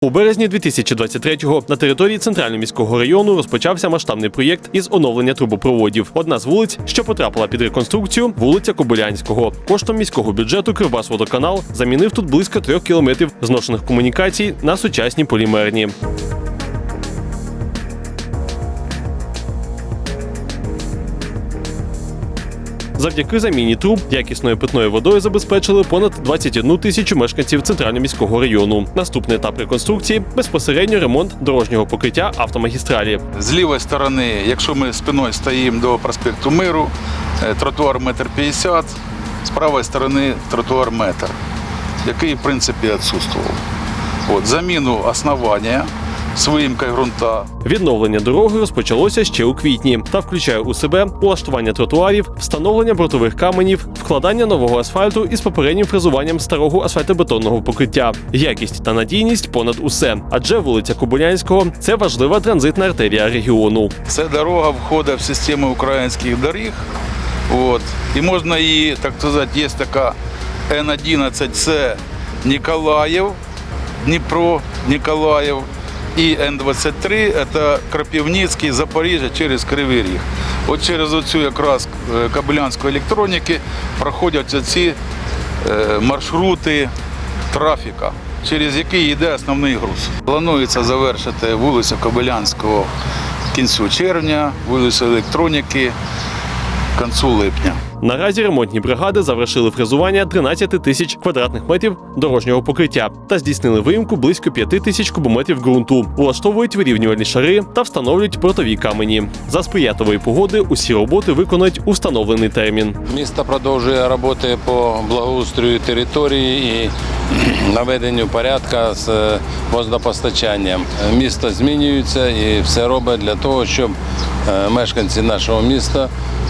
У березні 2023-го на території центрального міського району розпочався масштабний проєкт із оновлення трубопроводів. Одна з вулиць, що потрапила під реконструкцію, вулиця Кобилянського. Коштом міського бюджету Кривбасводоканал замінив тут близько трьох кілометрів зношених комунікацій на сучасні полімерні. Завдяки заміні труб якісною питною водою забезпечили понад 21 тисячу мешканців центрально-міського району. Наступний етап реконструкції безпосередньо ремонт дорожнього покриття автомагістралі. З лівої сторони, якщо ми спиною стоїмо до проспекту Миру, е, тротуар метр п'ятдесят, з правої сторони тротуар метр, який в принципі відсутствував. От, заміну основання з виїмкою ґрунта. Відновлення дороги розпочалося ще у квітні та включає у себе улаштування тротуарів, встановлення бортових каменів, вкладання нового асфальту із попереднім фрезуванням старого асфальтобетонного покриття. Якість та надійність понад усе. Адже вулиця Кобилянського це важлива транзитна артерія регіону. Ця дорога входить в систему українських доріг. От. І можна її, так сказати, є така Н11, це Ніколаїв, Дніпро, Ніколаїв. І Н-23 це Крапівницький, Запоріжжя через Кривий Ріг. От через оцю якраз е, Кабелянської електроніки проходять ці е, маршрути трафіка, через який йде основний груз. Планується завершити вулицю Кобилянського кінцю червня, вулицю електроніки кінцю липня. Наразі ремонтні бригади завершили фрезування 13 тисяч квадратних метрів дорожнього покриття та здійснили виїмку близько 5 тисяч кубометрів ґрунту, влаштовують вирівнювальні шари та встановлюють протові камені. За сприятливої погоди усі роботи виконають у встановлений термін. Місто продовжує роботи по благоустрою території і наведенню порядка з е, водопостачанням. Місто змінюється і все робить для того, щоб е, мешканці нашого міста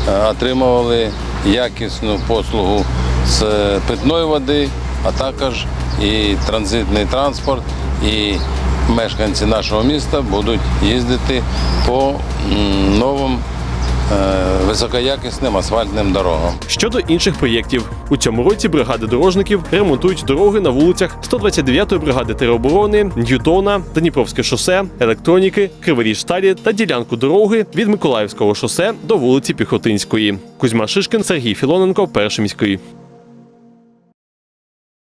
е, отримували якісну послугу з питної води, а також і транзитний транспорт, і мешканці нашого міста будуть їздити по е, високоякісним асфальтним дорогам. Щодо інших проєктів, у цьому році бригади дорожників ремонтують дороги на вулицях 129-ї бригади тероборони, Ньютона, Дніпровське шосе, електроніки, Криворіжсталі та ділянку дороги від Миколаївського шосе до вулиці Піхотинської. Кузьма Шишкин, Сергій Філоненко, перший міський.